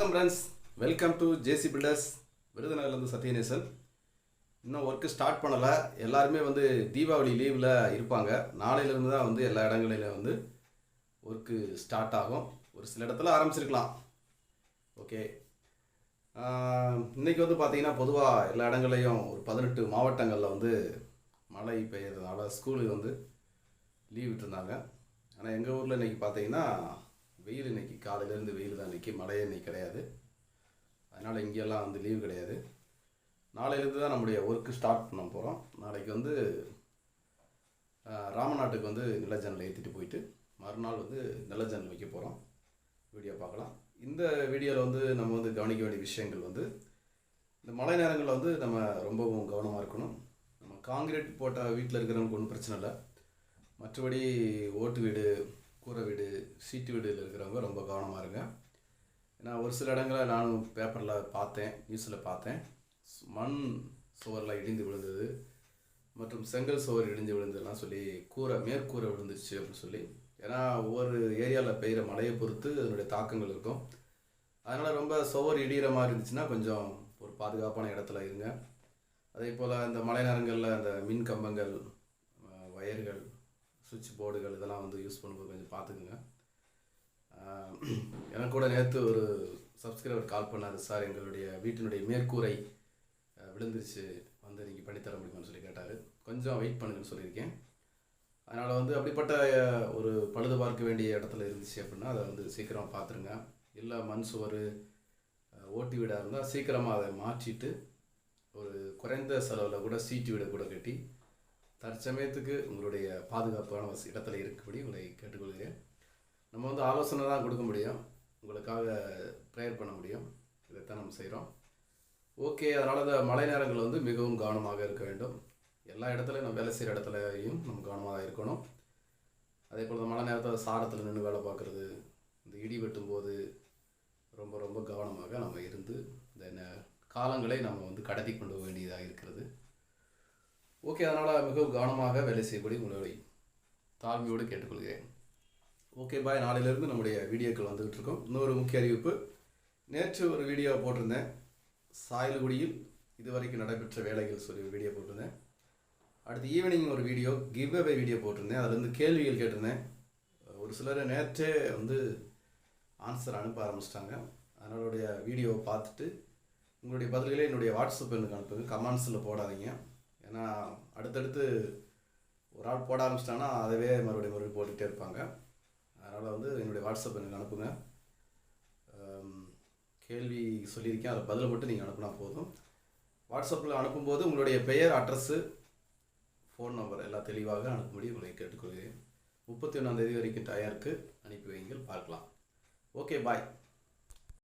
வணக்கம் friends welcome to JC builders விருதுநகர்லேருந்து Sathyanesan. இன்னும் work start பண்ணலை. எல்லாருமே வந்து தீபாவளி லீவில் இருப்பாங்க. நாளையிலேருந்து தான் வந்து எல்லா இடங்களிலும் வந்து ஒர்க்கு ஸ்டார்ட் ஆகும். ஒரு சில இடத்துல ஆரம்பிச்சிருக்கலாம். ஓகே இன்றைக்கி வந்து பார்த்திங்கன்னா பொதுவாக எல்லா இடங்கள்லையும் ஒரு பதினெட்டு மாவட்டங்களில் வந்து மழை பெய்யறதுனால ஸ்கூலுக்கு வந்து லீவ் விட்டுருந்தாங்க. ஆனால் எங்கள் ஊரில் இன்றைக்கி பார்த்தீங்கன்னா வெயில் இன்னைக்கு காலையிலேருந்து வெயில் தான் இன்றைக்கி மழையே இன்னைக்கு கிடையாது. அதனால் இங்கெல்லாம் வந்து லீவு கிடையாது. நாளையிலேருந்து தான் நம்முடைய ஒர்க்கு ஸ்டார்ட் பண்ண போகிறோம் நாளைக்கு வந்து ராமநாட்டுக்கு வந்து நிலஜன்னல் ஏற்றிட்டு போயிட்டு மறுநாள் வந்து நிலஜன்னல் வைக்க போகிறோம் வீடியோ பார்க்கலாம். இந்த வீடியோவில் வந்து நம்ம வந்து கவனிக்க வேண்டிய விஷயங்கள் வந்து இந்த மழை நேரங்களில் வந்து நம்ம ரொம்பவும் கவனமாக இருக்கணும். நம்ம காங்கிரீட் போட்ட வீட்டில் இருக்கிறவங்களுக்கு ஒன்றும் பிரச்சனை இல்லை. மற்றபடி ஓட்டு வீடு கூரை வீடு சீட்டு வீடு இருக்கிறவங்க ரொம்ப கவனமாக இருங்க. ஏன்னா ஒரு சில இடங்களில் நானும் பேப்பரில் பார்த்தேன் நியூஸில் பார்த்தேன். மண் சுவரெலாம் இடிந்து விழுந்தது. மற்றும் செங்கல் சுவர் இடிஞ்சு விழுந்ததுலாம் சொல்லி கூரை மேற்கூரை விழுந்துச்சு அப்படின்னு சொல்லி. ஏன்னா ஒவ்வொரு ஏரியாவில் பெய்கிற மழையை பொறுத்து அதனுடைய தாக்கங்கள் இருக்கும். அதனால் ரொம்ப சுவர் இடிகிற மாதிரி இருந்துச்சுன்னா கொஞ்சம் ஒரு பாதுகாப்பான இடத்துல இருங்க. அதே போல் இந்த மழை நேரங்களில் அந்த மின் கம்பங்கள் வயர்கள் சுவிட்ச் போர்டுகள் இதெல்லாம் வந்து யூஸ் பண்ணும்போது கொஞ்சம் பார்த்துக்குங்க. எனக்கு கூட நேற்று ஒரு சப்ஸ்கிரைபர் கால் பண்ணார் சார். எங்களுடைய வீட்டினுடைய மேற்கூரை விழுந்துருச்சு. வந்து நீங்கள் பண்ணித்தர முடியுமான்னு சொல்லி கேட்டார். கொஞ்சம் வெயிட் பண்ணுங்கன்னு சொல்லியிருக்கேன். அதனால் வந்து அப்படிப்பட்ட ஒரு பழுது பார்க்க வேண்டிய இடத்துல இருந்துச்சு அப்படின்னா அதை வந்து சீக்கிரம் பார்த்துருங்க. இல்லை மண் சுவர் ஓட்டு வீடாக இருந்தால் சீக்கிரமாக அதை மாற்றிட்டு ஒரு குறைந்த செலவில் கூட சீட்டு வீடை கூட கட்டி தற்சமயத்துக்கு உங்களுடைய பாதுகாப்பான இடத்துல இருக்கும்படி உங்களை கேட்டுக்கொள்கிறேன். நம்ம வந்து ஆலோசனை தான் கொடுக்க முடியும். உங்களுக்காக ப்ரேயர் பண்ண முடியும். இதைத்தான் நம்ம செய்கிறோம் ஓகே அதனால் இந்த மழை நேரங்கள் வந்து மிகவும் கவனமாக இருக்க வேண்டும். எல்லா இடத்துலையும் நம்ம வேலை செய்கிற இடத்துலையும் நம்ம கவனமாக தான் இருக்கணும். அதே போல் இந்த மழை நேரத்தில் சாரத்தில் நின்று வேலை பார்க்குறது இந்த இடி வெட்டும் போது ரொம்ப ரொம்ப கவனமாக நம்ம இருந்து இந்த ந- காலங்களை நம்ம வந்து கடத்தி கொண்டு வேண்டியதாக இருக்கிறது. ஓகே அதனால் மிகவும் கவனமாக வேலை செய்யப்படி உங்களை தாழ்மையோடு கேட்டுக்கொள்கிறேன். ஓகே பாய் நாளையிலேருந்து நம்முடைய வீடியோக்கள் வந்துகிட்டு இருக்கோம். இன்னொரு முக்கிய அறிவிப்பு. நேற்று ஒரு வீடியோ போட்டிருந்தேன். சாயல்குடியில் இதுவரைக்கும் நடைபெற்ற வேலைகள் சொல்லி ஒரு வீடியோ போட்டிருந்தேன். அடுத்து ஈவினிங் ஒரு வீடியோ கிவ் அவே வீடியோ போட்டிருந்தேன். அதுலேருந்து கேள்விகள் கேட்டிருந்தேன். ஒரு சிலர் நேற்றே வந்து ஆன்சர் அனுப்ப ஆரம்பிச்சிட்டாங்க. அதனுடைய வீடியோவை பார்த்துட்டு உங்களுடைய பதில்களை என்னுடைய வாட்ஸ்அப் எண்ணுக்கு அனுப்புங்க. கமெண்ட்ஸில் போடாதீங்க. ஏன்னா அடுத்தடுத்து ஒரு ஆள் போட ஆரம்பிச்சிட்டாங்கன்னா அதவே மறுபடியும் மறுபடியும் போட்டுகிட்டே இருப்பாங்க. அதனால் வந்து என்னுடைய வாட்ஸ்அப் எனக்கு அனுப்புங்க. கேள்வி சொல்லியிருக்கேன். அதை பதில் மட்டும் நீங்கள் அனுப்புனா போதும். வாட்ஸ்அப்பில் அனுப்பும்போது உங்களுடைய பெயர் அட்ரஸ்ஸு ஃபோன் நம்பர் எல்லாம் தெளிவாக அனுப்பும்படி உங்களை கேட்டுக்கொள்கிறேன். முப்பத்தி ஒன்றாம் தேதி வரைக்கும் டயருக்கு அனுப்பி வைங்கள் பார்க்கலாம். Okay bye.